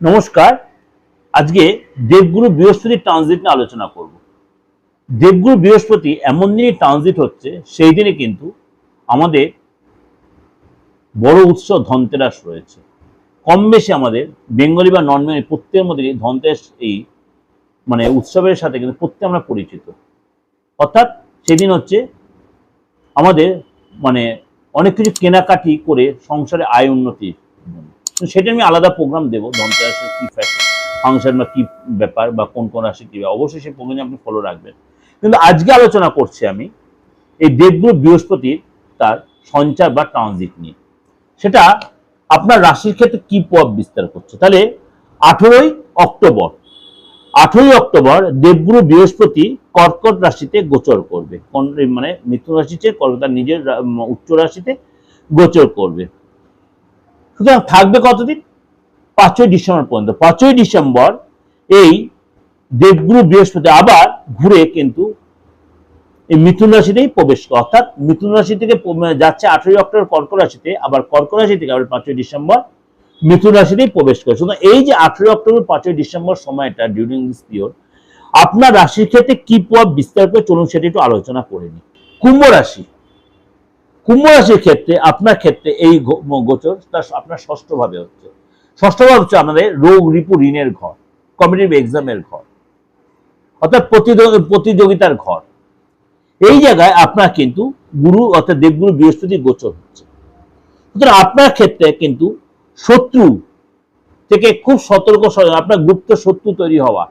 নমস্কার। আজকে দেবগুরু বৃহস্পতির ট্রানজিট নিয়ে আলোচনা করব। দেবগুরু বৃহস্পতি এমন দিনই ট্রানজিট হচ্ছে, সেই দিনে কিন্তু আমাদের বড় উৎসব ধনতেরাস রয়েছে। কম বেশি আমাদের বেঙ্গলি বা নন বেঙ্গলি প্রত্যেকের মধ্যে ধনতেরাস এই মানে উৎসবের সাথে কিন্তু প্রত্যেক আমরা পরিচিত। অর্থাৎ সেদিন হচ্ছে আমাদের মানে অনেক কিছু কেনাকাটি করে সংসারে আয় উন্নতি তো সেটা আমি আলাদা প্রোগ্রাম দেবো, ধনতেরাসের কী ফাংশন বা কী ব্যাপার বা কোন কোন রাশি কী অবশ্যই সেই প্রোগ্রামে আপনি ফলো রাখবেন। কিন্তু আজকে আলোচনা করছি আমি এই দেবগুরু বৃহস্পতির তার সঞ্চার বা ট্রানজিট নিয়ে। সেটা আপনার রাশির ক্ষেত্রে কি প্রভাব বিস্তার করছে? তাহলে আঠেরোই অক্টোবর আঠেরোই অক্টোবর দেবগুরু বৃহস্পতি কর্কট রাশিতে গোচর করবে। মানে মিথুন রাশিতে তার নিজের উচ্চ রাশিতে গোচর করবে। সুতরাং থাকবে কতদিন? পাঁচই ডিসেম্বর পর্যন্ত। পাঁচই ডিসেম্বর এই দেবগুরু বৃহস্পতি আবার ঘুরে কিন্তু এই মিথুন রাশিতেই প্রবেশ করে। অর্থাৎ মিথুন রাশি থেকে যাচ্ছে আঠেরোই অক্টোবর কর্ক রাশিতে, আবার কর্ক রাশি থেকে আবার পাঁচই ডিসেম্বর মিথুন রাশিতেই প্রবেশ করে। সুতরাং এই যে আঠেরোই অক্টোবর, পাঁচই ডিসেম্বর সময়টা ডিউরিং দিস পিরিয়ড আপনার রাশির ক্ষেত্রে কি প্রভাব বিস্তার করে চলুন সেটা একটু আলোচনা করে নিই। কুম্ভ রাশি। কুম্ভ রাশির ক্ষেত্রে, আপনার ক্ষেত্রে এই গোচর তার আপনার ষষ্ঠ ভাবে হচ্ছে। ষষ্ঠ ভাব হচ্ছে আমাদের রোগ রিপু ঋণের ঘর কম্পিটিভ এক্সামের ঘর, অর্থাৎ প্রতিযোগিতার ঘর। এই জায়গায় আপনার কিন্তু গুরু অর্থাৎ দেবগুরু বৃহস্পতি গোচর হচ্ছে। সুতরাং আপনার ক্ষেত্রে কিন্তু শত্রু থেকে খুব সতর্ক আপনার গুপ্ত শত্রু তৈরি হওয়া,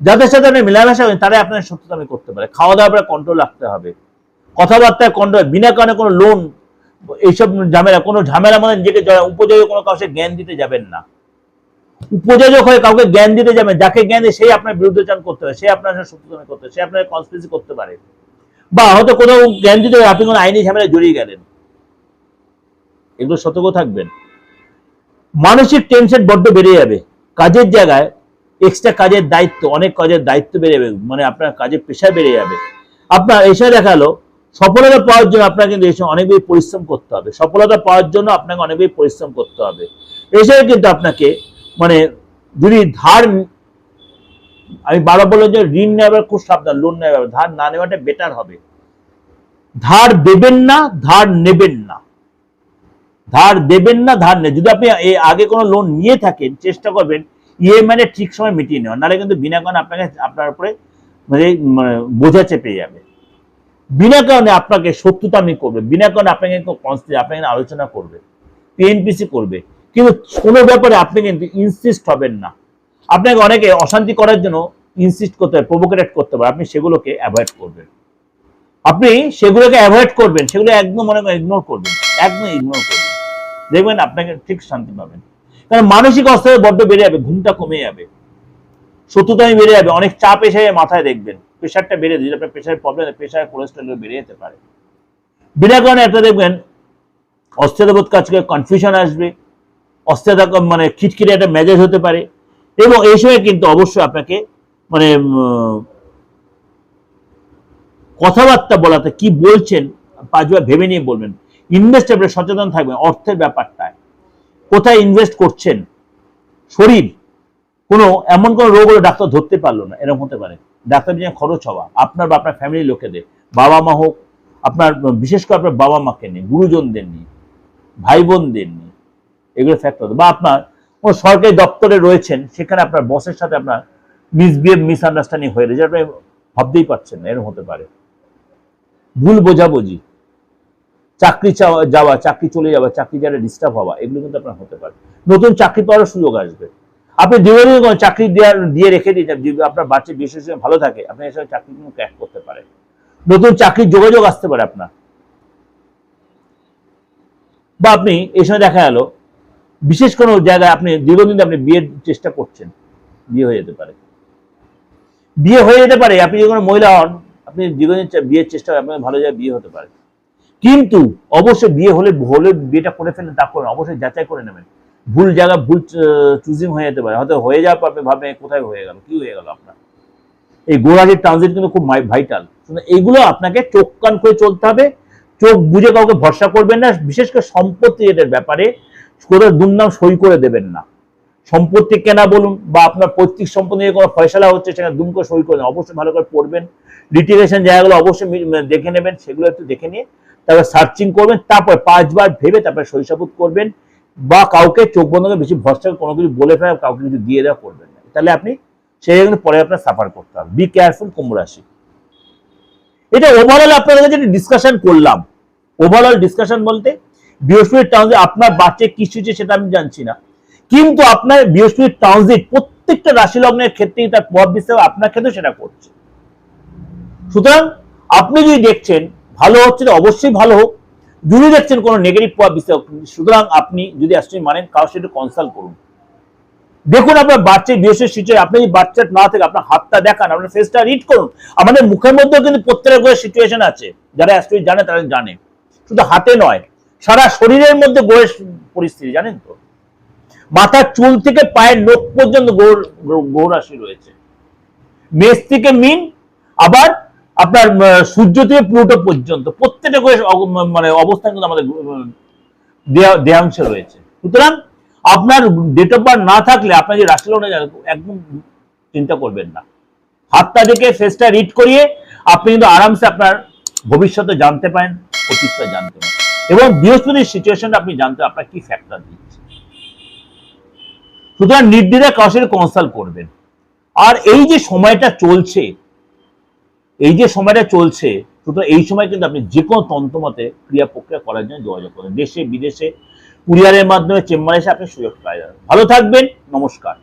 যাদের সাথে আপনি মেলামেশা করেন, তারাই আপনার শত্রুতামি করতে পারে। খাওয়া দাওয়া কন্ট্রোল রাখতে হবে। কথাবার্তায় কন্ট্রোল বিনা কারণে কোনো লোন এইসব ঝামেলা, কোনো ঝামেলা মানে নিজেকে উপযোগী কোনো কাউকে জ্ঞান দিতে যাবেন না। উপযোজক হয়ে কাউকে জ্ঞান দিতে যাবেন, যাকে জ্ঞান দিয়ে সেই আপনার বিরুদ্ধচারণ করতে পারে, সে আপনার শত্রুতামি করতে পারে, সে আপনার কনস্পিরেসি করতে পারে। বা হয়তো কোনো জ্ঞান দিতে আপনি কোনো আইনি ঝামেলায় জড়িয়ে গেলেন। এগুলো সতর্ক থাকবেন। মানসিক টেনশন বড্ড বেড়ে যাবে। কাজের জায়গায় এক্সট্রা কাজের দায়িত্ব, অনেক কাজের দায়িত্ব বেড়ে যাবে মানে আপনার কাজের পেশা বেড়ে যাবে। আপনার এসে দেখাল সফলতা পাওয়ার জন্য আপনাকে কিন্তু এসে অনেক বেশি পরিশ্রম করতে হবে। সফলতা পাওয়ার জন্য আপনাকে অনেক বেশি পরিশ্রম করতে হবে। এসে কিন্তু আপনাকে মানে যদি ধার আমি বারবার বললাম যে ঋণ নেওয়ার খুব সাবধান লোন নেওয়ার ধার না নেওয়াটা বেটার হবে। ধার দেবেন না, ধার নেবেন না। ধার দেবেন না, ধার নেই যদি আপনি আগে কোনো লোন নিয়ে থাকেন, চেষ্টা করবেন ইএমআই ঠিক সময় মিটিয়ে নেওয়া নাহলে কিন্তু বিনা কারণে আপনাকে আপনার উপরে মানে মানে বোঝা চেপে যাবে। বিনা কারণে আপনাকে শত্রুতামি করবে, বিনা কারণে আপনাকে আপনাকে আলোচনা করবে পিএনপিসি করবে। কিন্তু কোনো ব্যাপারে আপনি কিন্তু ইনসিস্ট হবেন না। আপনাকে অনেকে অশান্তি করার জন্য ইনসিস্ট করতে পারে প্রভোকেট করতে পারে আপনি সেগুলোকে অ্যাভয়েড করবেন। আপনি সেগুলোকে অ্যাভয়েড করবেন, সেগুলো একদম মনে করেন ইগনোর করবেন, একদম ইগনোর করবেন। দেখবেন আপনাকে ঠিক শান্তি পাবেন। কারণ মানসিক অবস্থায় বড্ড বেড়ে যাবে, ঘুমটা কমে যাবে। শত্রুতামি বেড়ে যাবে, অনেক চাপ এসে মাথায় দেখবেন। প্রেশারটা বেড়ে যদি আপনার প্রেশারের প্রবলেম প্রেশার কোলেস্ট্রল বেড়ে যেতে পারে। বিনা কারণে একটা দেখবেন অস্থিরবোধ কাজ করে কনফিউশন আসবে, অস্থিরতা মানে খিটখিটে একটা মেজাজ হতে পারে এবং এই সময় কিন্তু অবশ্যই আপনাকে মানে কথাবার্তা বলাতে কি বলছেন, পাঁচবার ভেবে নিয়ে বলবেন। ইনভেস্ট আপনি সচেতন থাকবেন, অর্থের ব্যাপারটায়। কোথায় ইনভেস্ট করছেন? শরীর। কোনো, এমন কোনো রোগ হলো ডাক্তার ধরতে পারল না, এরকম হতে পারে। ডাক্তার নিয়ে খরচ হওয়া, আপনার বা আপনার ফ্যামিলির লোকেদের বাবা মা হোক, আপনার, বিশেষ করে আপনার বাবা মাকে নিয়ে, গুরুজনদের নিয়ে ভাই বোনদের নিয়ে, এগুলো ফ্যাক্টর বা আপনার কোনো সরকারি দপ্তরে রয়েছেন, সেখানে আপনার বসের সাথে আপনার মিসবিহেভ মিসআন্ডারস্ট্যান্ডিং হয়ে রয়েছে আপনি ভাবতেই পারছেন না, এরকম হতে পারে। ভুল বোঝাবুঝি, চাকরি চাওয়া, যাওয়া, চাকরি চলে যাওয়া, চাকরি যারা ডিস্টার্ব হওয়া, এগুলো কিন্তু আপনার হতে পারে। নতুন চাকরি পাওয়ার সুযোগ আসবে। আপনি দীর্ঘদিন কোনো চাকরি দিয়ে রেখে যদি আপনার বাচ্চা বিশেষ ভালো থাকে, আপনি এসব চাকরি কিন্তু ক্র্যাক করতে পারেন। নতুন চাকরির যোগাযোগ আসতে পারে আপনার। বা আপনি এই সময় দেখা গেল, বিশেষ কোনো জায়গায় আপনি দীর্ঘদিন আপনি বিয়ের চেষ্টা করছেন, বিয়ে হয়ে যেতে পারে। বিয়ে হয়ে যেতে পারে, আপনি যদি কোনো মহিলা হন, আপনি দীর্ঘদিন বিয়ের চেষ্টা আপনার ভালো জায়গায় বিয়ে হতে পারে। কিন্তু অবশ্যই বিয়ে হলে হলে বিয়েটা করে ফেলেন তা করেন, অবশ্যই যাচাই করে নেবেন। ভুল জায়গা, ভুল চুজিং হয়ে যেতে পারে। হয়তো হয়ে যাওয়ার পর আপনি ভাববেন কোথায় হয়ে গেল? কি হয়ে গেল আপনার? এই গোড়ালির ট্রানজিট কিন্তু খুব ভাইটাল এইগুলো আপনাকে চোখ কান করে চলতে হবে। চোখ বুঝে কাউকে ভরসা করবেন না। বিশেষ করে সম্পত্তি এটার ব্যাপারে কোথাও দুর্নাম সই করে দেবেন না। সম্পত্তি কেনা বলুন বা আপনার পৈতৃক সম্পত্তি নিয়ে কোনো ফয়সলা হচ্ছে, সেখানে দুম করে সই করে অবশ্যই ভালো করে পড়বেন। লিটিগেশন জায়গাগুলো অবশ্যই দেখে নেবেন, সেগুলো একটু দেখে নিয়ে তারপর সার্চিং করবেন, তারপর পাঁচবার ভেবে তারপরে শৈশাবুত করবেন। বা কাউকে চোখ বন্ধ করে বেশি ভরসা কোনো কিছু বলে ফেলা কাউকে কিছু দিয়ে দেওয়া করবেন না। তাহলে আপনি সেই কিন্তু পরে আপনার সাফার করতে হবে। বি কেয়ারফুল কুম্ভ রাশি। এটা ওভারঅল আপনাদের কাছে ডিসকাশন করলাম। ওভারঅল ডিসকাশন বলতে বৃহস্পতির ট্রানজিট আপনার বাচ্চা কি হচ্ছে সেটা আমি জানছি না। কিন্তু আপনার বৃহস্পতির ট্রানজিট প্রত্যেকটা রাশি লগ্নের ক্ষেত্রেই তার প্রভাব বিস্তার আপনার ক্ষেত্রে সেটা করছে। সুতরাং আপনি যদি দেখছেন ভালো হচ্ছে অবশ্যই ভালো হোক। যদি দেখছেন কোনো নেগেটিভ প্রভাব বিস্তার সুতরাং আপনি যদি অ্যাস্ট্রোলজি মানেন কারোর সাথে কনসাল্ট করুন। দেখুন আপনার বাচ্চার বিশেষ সিচুয়েশন আপনি যদি বাচ্চার না থেকে, আপনার হাতটা দেখান, আপনার ফেসটা রিড করুন। আমাদের মুখের মধ্যেও কিন্তু প্রত্যেকের করে সিচুয়েশন আছে। যারা অ্যাস্ট্রোলজি জানে, তারা জানে। শুধু হাতে নয়, সারা শরীরের মধ্যে গোয়ের পরিস্থিতি, জানেন তো? মাথার চুল থেকে পায়ের নখ পর্যন্ত গৌর গৌর রাশি রয়েছে। মেষ থেকে মিন, আবার আপনার সূর্য থেকে প্লুটো পর্যন্ত প্রত্যেকটা গ্রহের মানে অবস্থান কিন্তু আমাদের দেহাংশে রয়েছে। সুতরাং আপনার ডেট অফ বার্থ না থাকলে আপনার যে রাশি একদম চিন্তা করবেন না। হাতটা দেখে ফেসটা রিড করিয়ে আপনি কিন্তু আরামসে আপনার ভবিষ্যতে জানতে পারেন, অতীতটা জানতে পারেন। এবং বৃহস্পতির সিচুয়েশনটা আপনি জানতে আপনার কি ফ্যাক্টর দিচ্ছে। সুতরাং নির্দ্বিধায় কারোর কনসাল্ট করবেন। আর এই যে সময়টা চলছে এই যে সময়টা চলছে, সুতরাং এই সময় কিন্তু আপনি যে কোনো তন্ত্রমতে ক্রিয়া প্রক্রিয়া করার জন্য যোগাযোগ করেন। দেশে, বিদেশে, কুরিয়ারের মাধ্যমে চেম্বারে এসে আপনি সুযোগ পাওয়া যাবেন ভালো থাকবেন, নমস্কার।